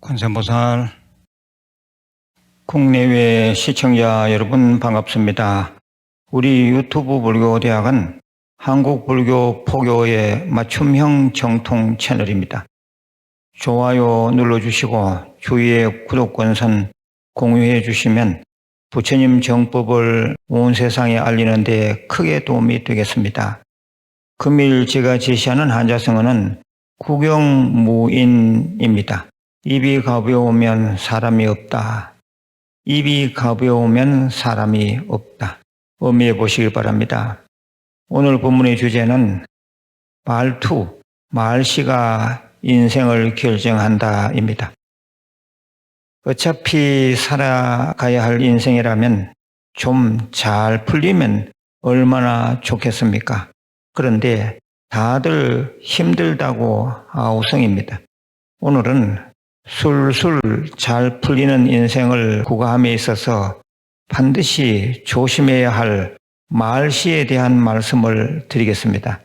관세보살 국내외 시청자 여러분 반갑습니다. 우리 유튜브 불교대학은 한국 불교 포교의 맞춤형 정통 채널입니다. 좋아요 눌러주시고 주위에 구독 권선 공유해 주시면 부처님 정법을 온 세상에 알리는 데 크게 도움이 되겠습니다. 금일 제가 제시하는 한자성어는 구경무인입니다. 입이 가벼우면 사람이 없다. 입이 가벼우면 사람이 없다. 의미해 보시길 바랍니다. 오늘 본문의 주제는 말투, 말씨가 인생을 결정한다입니다. 어차피 살아가야 할 인생이라면 좀 잘 풀리면 얼마나 좋겠습니까? 그런데 다들 힘들다고 아우성입니다. 오늘은 술술 잘 풀리는 인생을 구가함에 있어서 반드시 조심해야 할 말시에 대한 말씀을 드리겠습니다.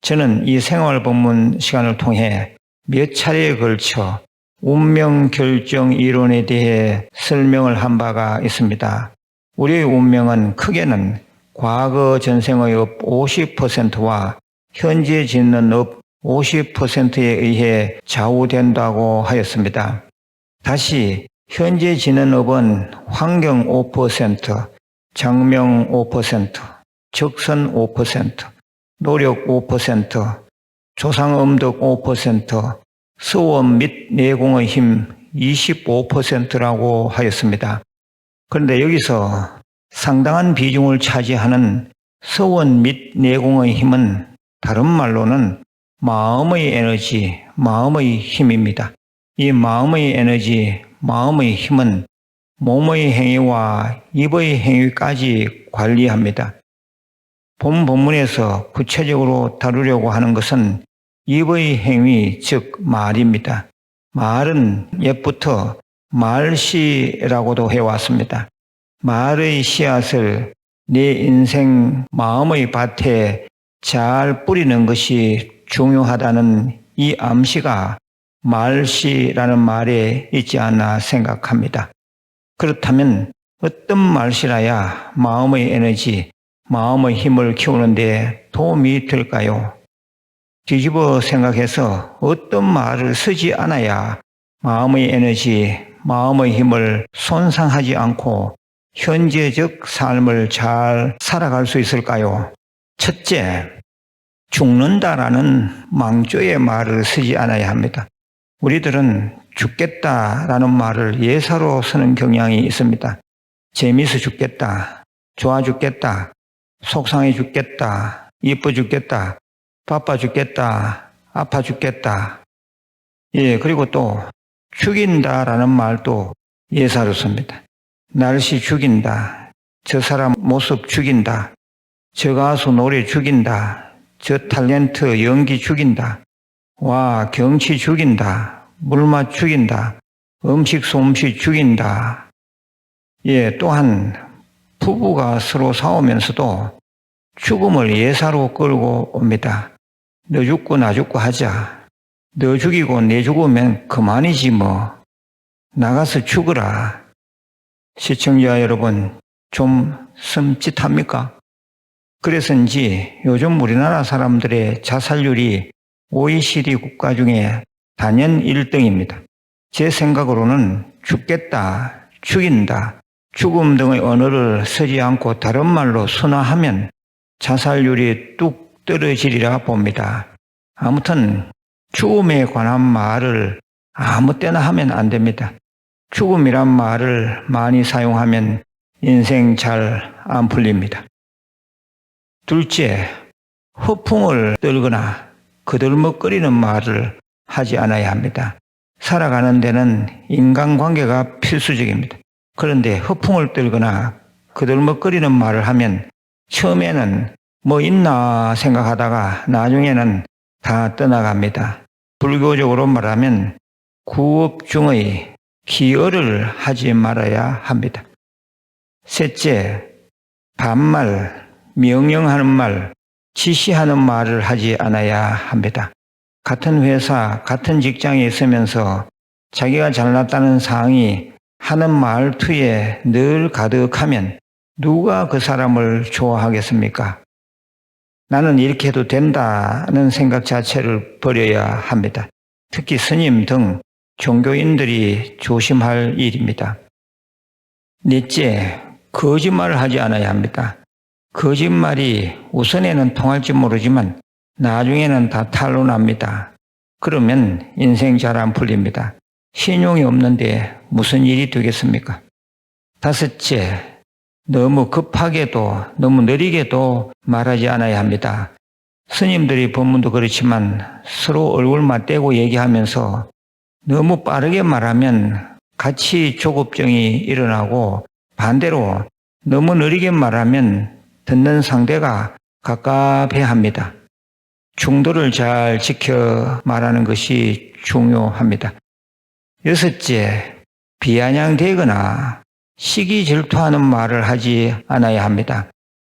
저는 이 생활 본문 시간을 통해 몇 차례에 걸쳐 운명 결정 이론에 대해 설명을 한 바가 있습니다. 우리의 운명은 크게는 과거 전생의 업 50%와 현재 짓는 업 50%에 의해 좌우된다고 하였습니다. 다시 현재 지는 업은 환경 5%, 장명 5%, 적선 5%, 노력 5%, 조상음덕 5%, 수원 및 내공의 힘 25%라고 하였습니다. 그런데 여기서 상당한 비중을 차지하는 서원 및 내공의 힘은 다른 말로는 마음의 에너지, 마음의 힘입니다. 이 마음의 에너지, 마음의 힘은 몸의 행위와 입의 행위까지 관리합니다. 본 본문에서 구체적으로 다루려고 하는 것은 입의 행위, 즉 말입니다. 말은 옛부터 말씨라고도 해왔습니다. 말의 씨앗을 내 인생 마음의 밭에 잘 뿌리는 것이 중요하다는 이 암시가 말씨라는 말에 있지 않나 생각합니다. 그렇다면 어떤 말씨라야 마음의 에너지, 마음의 힘을 키우는데 도움이 될까요? 뒤집어 생각해서 어떤 말을 쓰지 않아야 마음의 에너지, 마음의 힘을 손상하지 않고 현재적 삶을 잘 살아갈 수 있을까요? 첫째, 죽는다라는 망조의 말을 쓰지 않아야 합니다. 우리들은 죽겠다라는 말을 예사로 쓰는 경향이 있습니다. 재미있어 죽겠다, 좋아 죽겠다, 속상해 죽겠다, 이뻐 죽겠다, 바빠 죽겠다, 아파 죽겠다. 예, 그리고 또 죽인다라는 말도 예사로 씁니다. 날씨 죽인다, 저 사람 모습 죽인다, 저 가수 노래 죽인다, 저 탤런트 연기 죽인다. 와, 경치 죽인다. 물맛 죽인다. 음식 솜씨 죽인다. 예, 또한 부부가 서로 싸우면서도 죽음을 예사로 끌고 옵니다. 너 죽고 나 죽고 하자. 너 죽이고 내 죽으면 그만이지 뭐. 나가서 죽으라. 시청자 여러분, 좀 섬찟합니까? 그래서인지 요즘 우리나라 사람들의 자살률이 OECD 국가 중에 단연 1등입니다. 제 생각으로는 죽겠다, 죽인다, 죽음 등의 언어를 쓰지 않고 다른 말로 순화하면 자살률이 뚝 떨어지리라 봅니다. 아무튼 죽음에 관한 말을 아무 때나 하면 안 됩니다. 죽음이란 말을 많이 사용하면 인생 잘 안 풀립니다. 둘째, 허풍을 떨거나 그들먹거리는 말을 하지 않아야 합니다. 살아가는 데는 인간관계가 필수적입니다. 그런데 허풍을 떨거나 그들먹거리는 말을 하면 처음에는 뭐 있나 생각하다가 나중에는 다 떠나갑니다. 불교적으로 말하면 구업 중의 기여를 하지 말아야 합니다. 셋째, 반말, 명령하는 말, 지시하는 말을 하지 않아야 합니다. 같은 회사, 같은 직장에 있으면서 자기가 잘났다는 상황이 하는 말투에 늘 가득하면 누가 그 사람을 좋아하겠습니까? 나는 이렇게 해도 된다는 생각 자체를 버려야 합니다. 특히 스님 등 종교인들이 조심할 일입니다. 넷째, 거짓말을 하지 않아야 합니다. 거짓말이 우선에는 통할지 모르지만 나중에는 다 탄로 납니다. 그러면 인생 잘 안 풀립니다. 신용이 없는데 무슨 일이 되겠습니까? 다섯째, 너무 급하게도 너무 느리게도 말하지 않아야 합니다. 스님들이 본문도 그렇지만 서로 얼굴만 떼고 얘기하면서 너무 빠르게 말하면 같이 조급증이 일어나고 반대로 너무 느리게 말하면 듣는 상대가 갑갑해 합니다. 중도를 잘 지켜 말하는 것이 중요합니다. 여섯째, 비아냥대거나 시기 질투하는 말을 하지 않아야 합니다.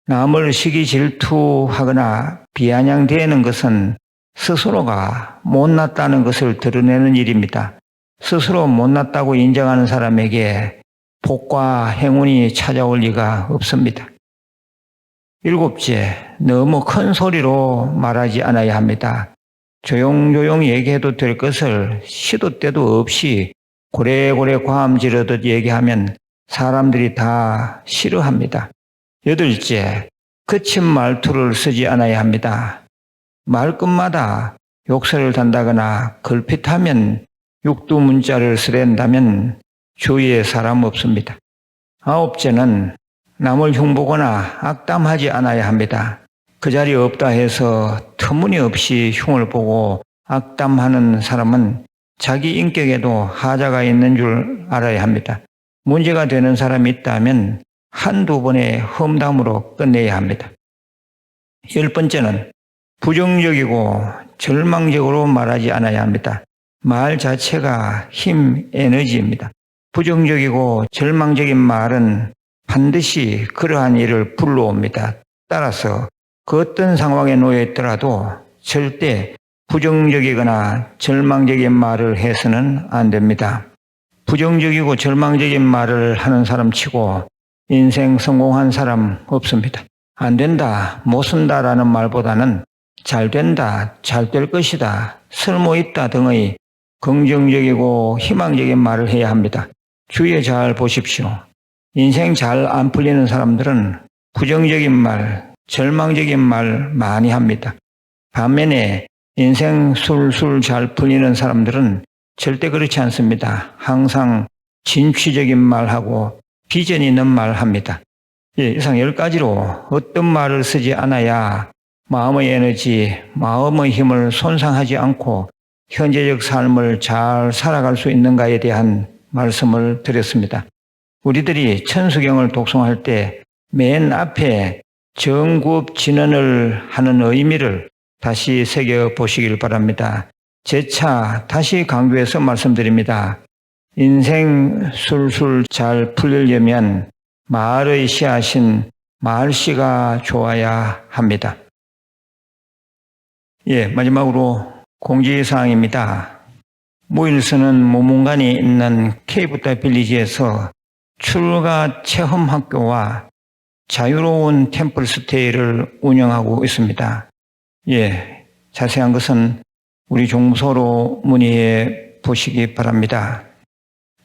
남을 시기 질투하거나 비아냥대는 것은 스스로가 못났다는 것을 드러내는 일입니다. 스스로 못났다고 인정하는 사람에게 복과 행운이 찾아올 리가 없습니다. 일곱째, 너무 큰 소리로 말하지 않아야 합니다. 조용조용 얘기해도 될 것을 시도 때도 없이 고래고래 과음 지르듯 얘기하면 사람들이 다 싫어합니다. 여덟째, 거친 말투를 쓰지 않아야 합니다. 말끝마다 욕설을 단다거나 걸핏하면 육두 문자를 쓰랜다면 주위에 사람 없습니다. 아홉째는 남을 흉보거나 악담하지 않아야 합니다. 그 자리에 없다 해서 터무니없이 흉을 보고 악담하는 사람은 자기 인격에도 하자가 있는 줄 알아야 합니다. 문제가 되는 사람이 있다면 한두 번의 험담으로 끝내야 합니다. 열 번째는 부정적이고 절망적으로 말하지 않아야 합니다. 말 자체가 힘, 에너지입니다. 부정적이고 절망적인 말은 반드시 그러한 일을 불러옵니다. 따라서 그 어떤 상황에 놓여 있더라도 절대 부정적이거나 절망적인 말을 해서는 안 됩니다. 부정적이고 절망적인 말을 하는 사람 치고 인생 성공한 사람 없습니다. 안 된다, 못 쓴다라는 말보다는 잘 된다, 잘 될 것이다, 쓸모 있다 등의 긍정적이고 희망적인 말을 해야 합니다. 주위에 잘 보십시오. 인생 잘 안 풀리는 사람들은 부정적인 말, 절망적인 말 많이 합니다. 반면에 인생 술술 잘 풀리는 사람들은 절대 그렇지 않습니다. 항상 진취적인 말하고 비전 있는 말 합니다. 예, 이상 열 가지로 어떤 말을 쓰지 않아야 마음의 에너지, 마음의 힘을 손상하지 않고 현재적 삶을 잘 살아갈 수 있는가에 대한 말씀을 드렸습니다. 우리들이 천수경을 독송할 때 맨 앞에 정구업 진언을 하는 의미를 다시 새겨 보시길 바랍니다. 재차 다시 강조해서 말씀드립니다. 인생 술술 잘 풀리려면 말의 씨앗인 말씨가 좋아야 합니다. 예, 마지막으로 공지사항입니다. 모일스는 모문관이 있는 케이프타 빌리지에서 출가 체험 학교와 자유로운 템플 스테이를 운영하고 있습니다. 예, 자세한 것은 우리 종소로 문의해 보시기 바랍니다.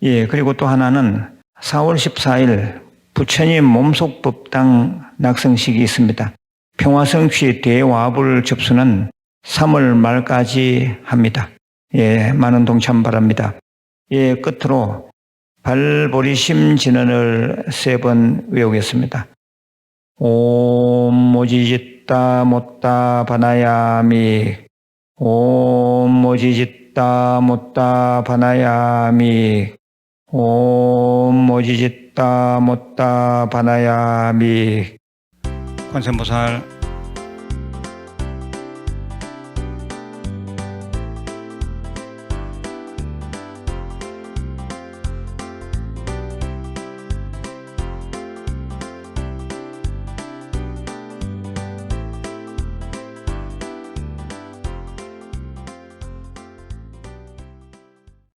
예, 그리고 또 하나는 4월 14일 부처님 몸속 법당 낙성식이 있습니다. 평화성취 대화불 접수는 3월 말까지 합니다. 예, 많은 동참 바랍니다. 예, 끝으로 발보리심 진언을 세 번 외우겠습니다. 옴 모지짓다 못다 바나야미 옴 모지짓다 못다 바나야미. 옴 모지짓다 못다 바나야미. 관세음보살